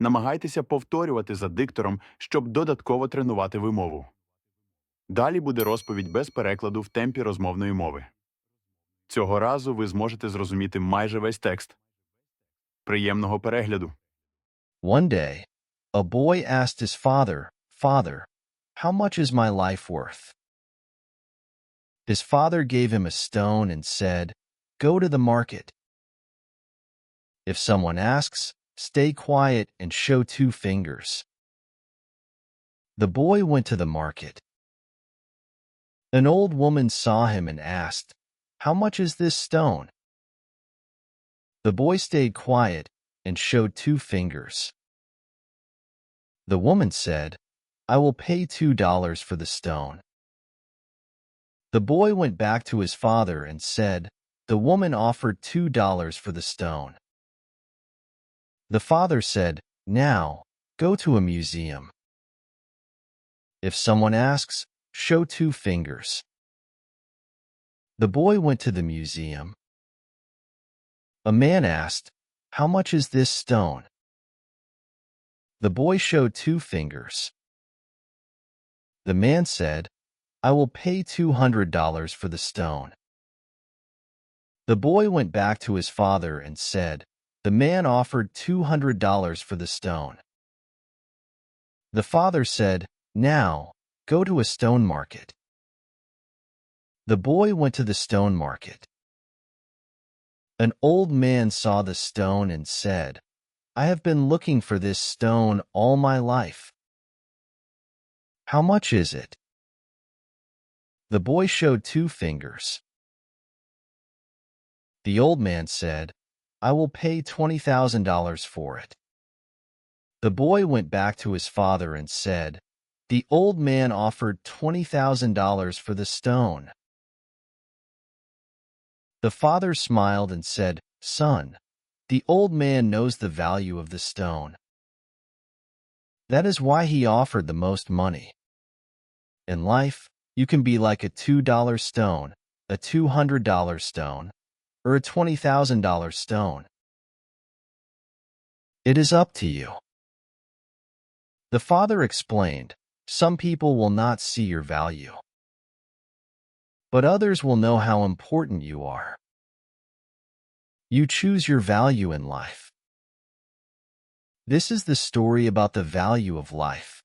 Намагайтеся повторювати за диктором, щоб додатково тренувати вимову. Далі буде розповідь без перекладу в темпі розмовної мови. Цього разу ви зможете зрозуміти майже весь текст. Приємного перегляду! One day, a boy asked his father, Father, how much is my life worth? His father gave him a stone and said, Go to the market. If someone asks, stay quiet and show two fingers. The boy went to the market. An old woman saw him and asked, How much is this stone? The boy stayed quiet and showed two fingers. The woman said, I will pay two dollars for the stone. The boy went back to his father and said, The woman offered two dollars for the stone. The father said, Now, go to a museum. If someone asks, show two fingers. The boy went to the museum. A man asked, How much is this stone? The boy showed two fingers. The man said, I will pay $200 for the stone. The boy went back to his father and said, The man offered $200 for the stone. The father said, Now, go to a stone market. The boy went to the stone market. An old man saw the stone and said, I have been looking for this stone all my life. How much is it? The boy showed two fingers. The old man said, I will pay $20,000 for it. The boy went back to his father and said, The old man offered $20,000 for the stone. The father smiled and said, Son, the old man knows the value of the stone. That is why he offered the most money. In life, you can be like a $2 stone, a $200 stone, or a $20,000 stone. It is up to you. The father explained, Some people will not see your value, but others will know how important you are. You choose your value in life. This is the story about the value of life.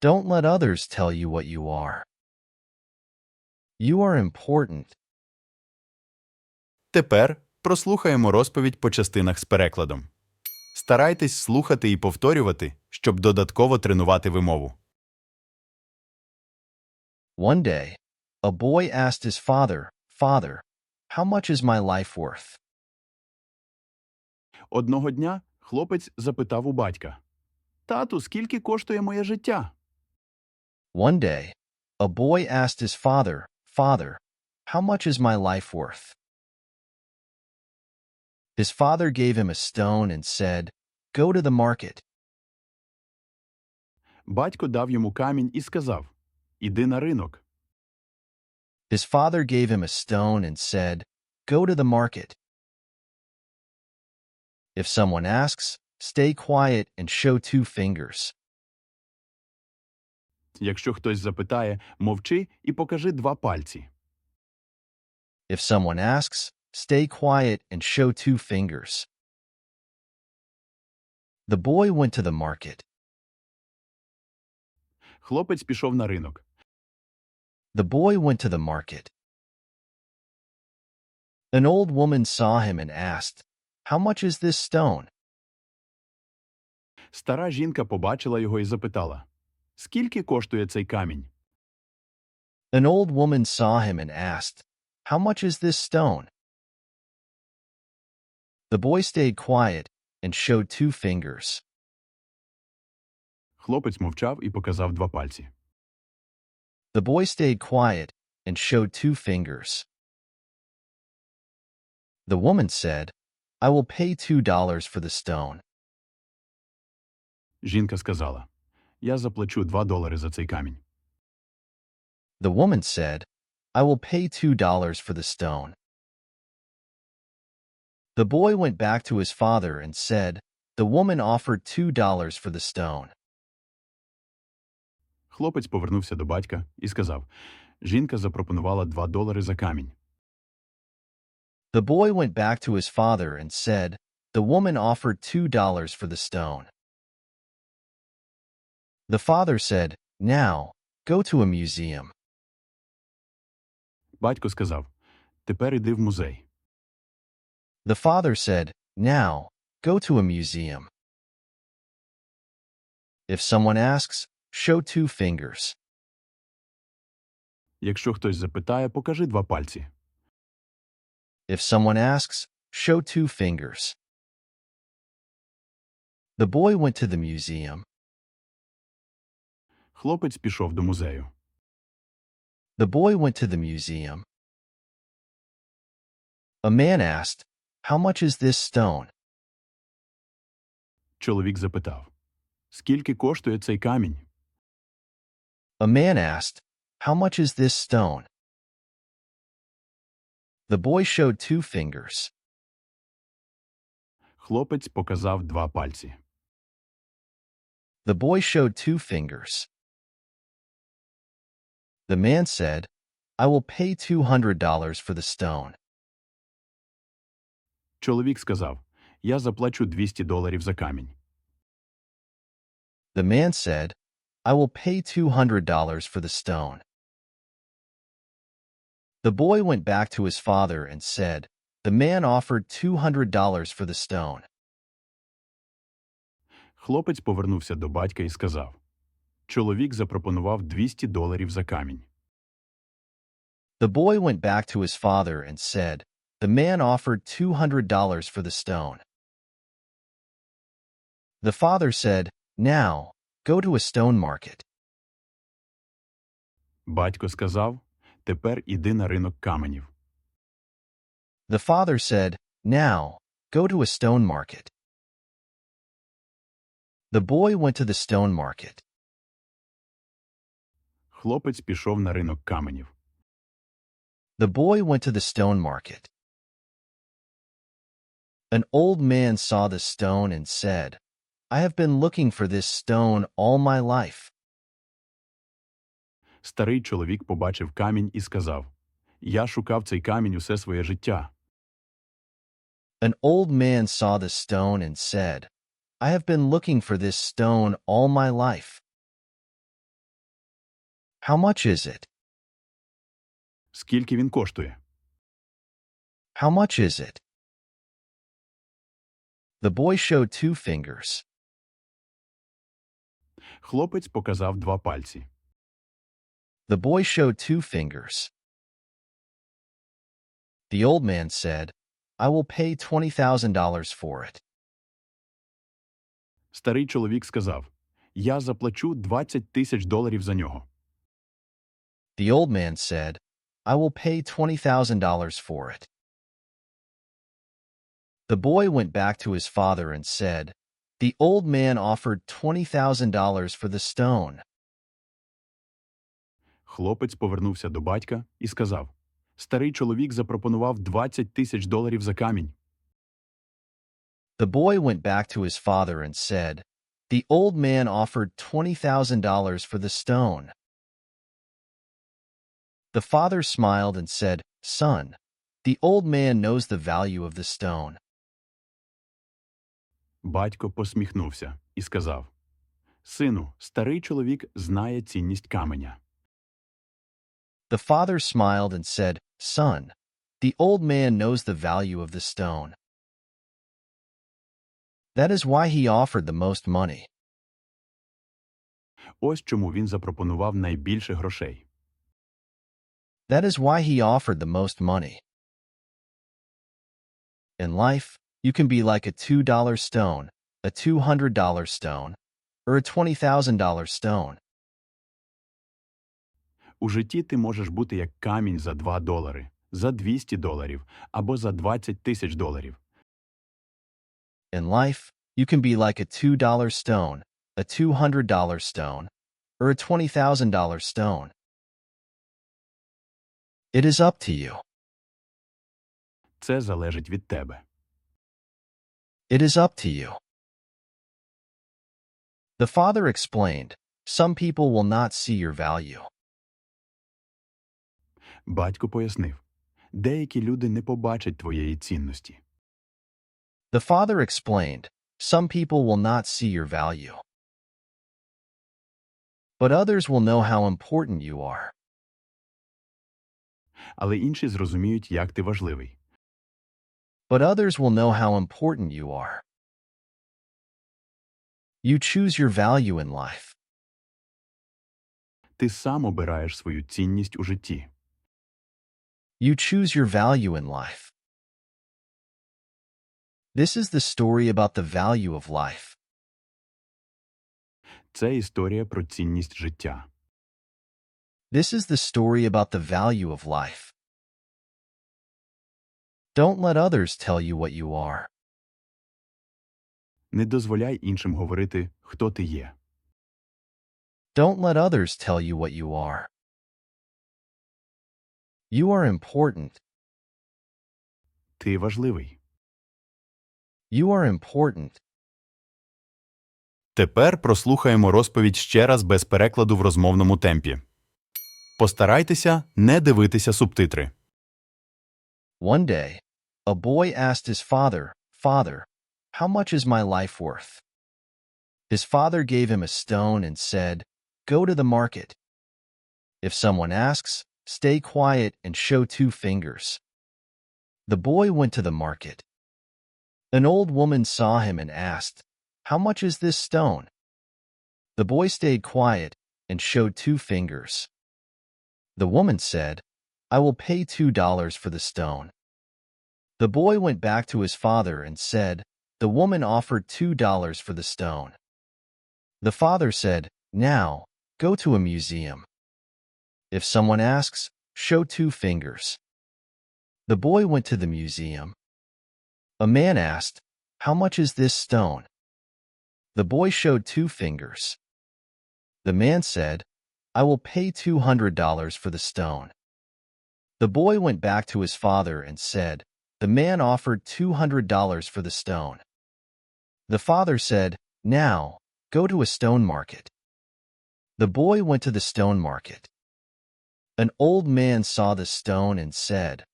Don't let others tell you what you are. You are important. Тепер прослухаємо розповідь по частинах з перекладом. Старайтесь слухати і повторювати, щоб додатково тренувати вимову. One day, a boy asked his father, Father, how much is my life worth? Одного дня хлопець запитав у батька: Тату, скільки коштує моє життя? One day, a boy asked his father, Father, how much is my life worth? His father gave him a stone and said, Go to the market. Батько дав йому камінь і сказав: Іди на ринок. His father gave him a stone and said, Go to the market. If someone asks, stay quiet and show two fingers. Якщо хтось запитає, мовчи і покажи два пальці. If someone asks, stay quiet and show two fingers. The boy went to the market. Хлопець пішов на ринок. The boy went to the market. An old woman saw him and asked, How much is this stone? Стара жінка побачила його і запитала: Скільки коштує цей камінь? An old woman saw him and asked, How much is this stone? The boy stayed quiet and showed two fingers. Хлопець мовчав і показав два пальці. The boy stayed quiet and showed two fingers. The woman said, I will pay two dollars for the stone. Жінка сказала: Я заплачу два долари за цей камінь. The woman said, I will pay two dollars for the stone. The boy went back to his father and said, The woman offered two dollars for the stone. Хлопець повернувся до батька і сказав: Жінка запропонувала два долари за камінь. The boy went back to his father and said, The woman offered two dollars for the stone. The father said, Now, go to a museum. Батько сказав: Тепер іди в музей. The father said, Now, go to a museum. If someone asks, show two fingers. Якщо хтось запитає, покажи два пальці. If someone asks, show two fingers. The boy went to the museum. Хлопець пішов до музею. The boy went to the museum. A man asked, How much is this stone? Чоловік запитав: Скільки коштує цей камінь? A man asked, How much is this stone? The boy showed two fingers. Хлопець показав два пальці. The boy showed two fingers. The man said, I will pay $200 for the stone. Чоловік сказав: Я заплачу 200 доларів за камінь. The man said, I will pay $200 for the stone. The boy went back to his father and said, The man offered $200 for the stone. Хлопець повернувся до батька і сказав: Чоловік запропонував 200 доларів за камінь. The boy went back to his father and said, The man offered $200 for the stone. The father said, Now, go to a stone market. Батько сказав: Тепер іди на ринок каменів. The father said, Now, go to a stone market. The boy went to the stone market. Хлопець пішов на ринок каменів. The boy went to the stone market. An old man saw the stone and said, I have been looking for this stone all my life. Старий чоловік побачив камінь і сказав: Я шукав цей камінь усе своє життя. An old man saw the stone and said, I have been looking for this stone all my life. How much is it? Скільки він коштує? How much is it? The boy showed two fingers. Хлопець показав два пальці. The boy showed two fingers. The old man said, I will pay $20,000 for it. Старий чоловік сказав: Я заплачу 20 тисяч доларів за нього. The old man said, I will pay $20,000 for it. The boy went back to his father and said, The old man offered $20,000 for the stone. Хлопець повернувся до батька і сказав: Старий чоловік запропонував 20 тисяч доларів за камінь. The boy went back to his father and said, The old man offered $20,000 for the stone. The father smiled and said, Son, the old man knows the value of the stone. Батько посміхнувся і сказав: Сину, старий чоловік знає цінність каменя. The father smiled and said, Son, the old man knows the value of the stone. That is why he offered the most money. Ось чому він запропонував найбільше грошей. That is why he offered the most money. In life, you can be like a $2 stone, a $200 stone, or a $20,000 stone. У житті ти можеш бути як камінь за 2 долари, за 200 доларів або за 20 тисяч доларів. In life, you can be like a $2 stone, a $200 stone, or a $20,000 stone. It is up to you. Це залежить від тебе. It is up to you. The father explained, Some people will not see your value. Батько пояснив: деякі люди не побачать твоєї цінності. The father explained, Some people will not see your value. But others will know how important you are. Але інші зрозуміють, як ти важливий. But others will know how important you are. You choose your value in life. Ти сам обираєш свою цінність у житті. You choose your value in life. This is the story about the value of life. Це історія про цінність життя. This is the story about the value of life. Don't let others tell you what you are. Не дозволяй іншим говорити, хто ти є. Don't let others tell you what you are. You are important. Ти важливий. You are important. Тепер прослухаємо розповідь ще раз без перекладу в розмовному темпі. Постарайтеся не дивитися субтитри. One day, a boy asked his father, Father, how much is my life worth? His father gave him a stone and said, Go to the market. If someone asks, stay quiet and show two fingers. The boy went to the market. An old woman saw him and asked, How much is this stone? The boy stayed quiet and showed two fingers. The woman said, I will pay two dollars for the stone. The boy went back to his father and said, The woman offered two dollars for the stone. The father said, Now, go to a museum. If someone asks, show two fingers. The boy went to the museum. A man asked, How much is this stone? The boy showed two fingers. The man said, I will pay two hundred dollars for the stone. The boy went back to his father and said, The man offered two hundred dollars for the stone. The father said, Now, go to a stone market. The boy went to the stone market. An old man saw the stone and said,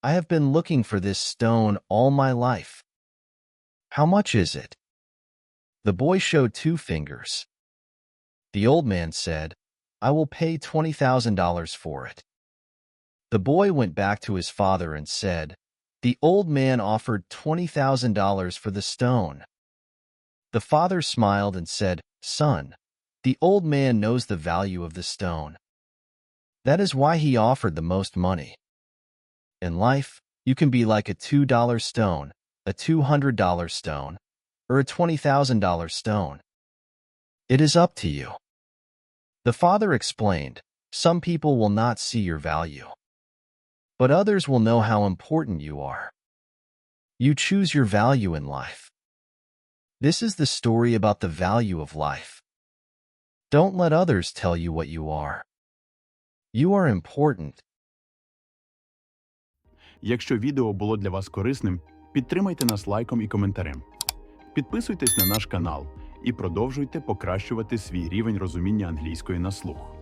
I have been looking for this stone all my life. How much is it? The boy showed two fingers. The old man said, I will pay $20,000 for it. The boy went back to his father and said, The old man offered $20,000 for the stone. The father smiled and said, Son, the old man knows the value of the stone. That is why he offered the most money. In life, you can be like a $2 stone, a $200 stone, or a $20,000 stone. It is up to you. The father explained, Some people will not see your value But others will know how important you are. You choose your value in life. This is the story about the value of life. Don't let others tell you what you are. You are important. Якщо відео було для вас корисним, підтримайте нас лайком і коментарем. Підписуйтесь на наш канал і продовжуйте покращувати свій рівень розуміння англійської на слух.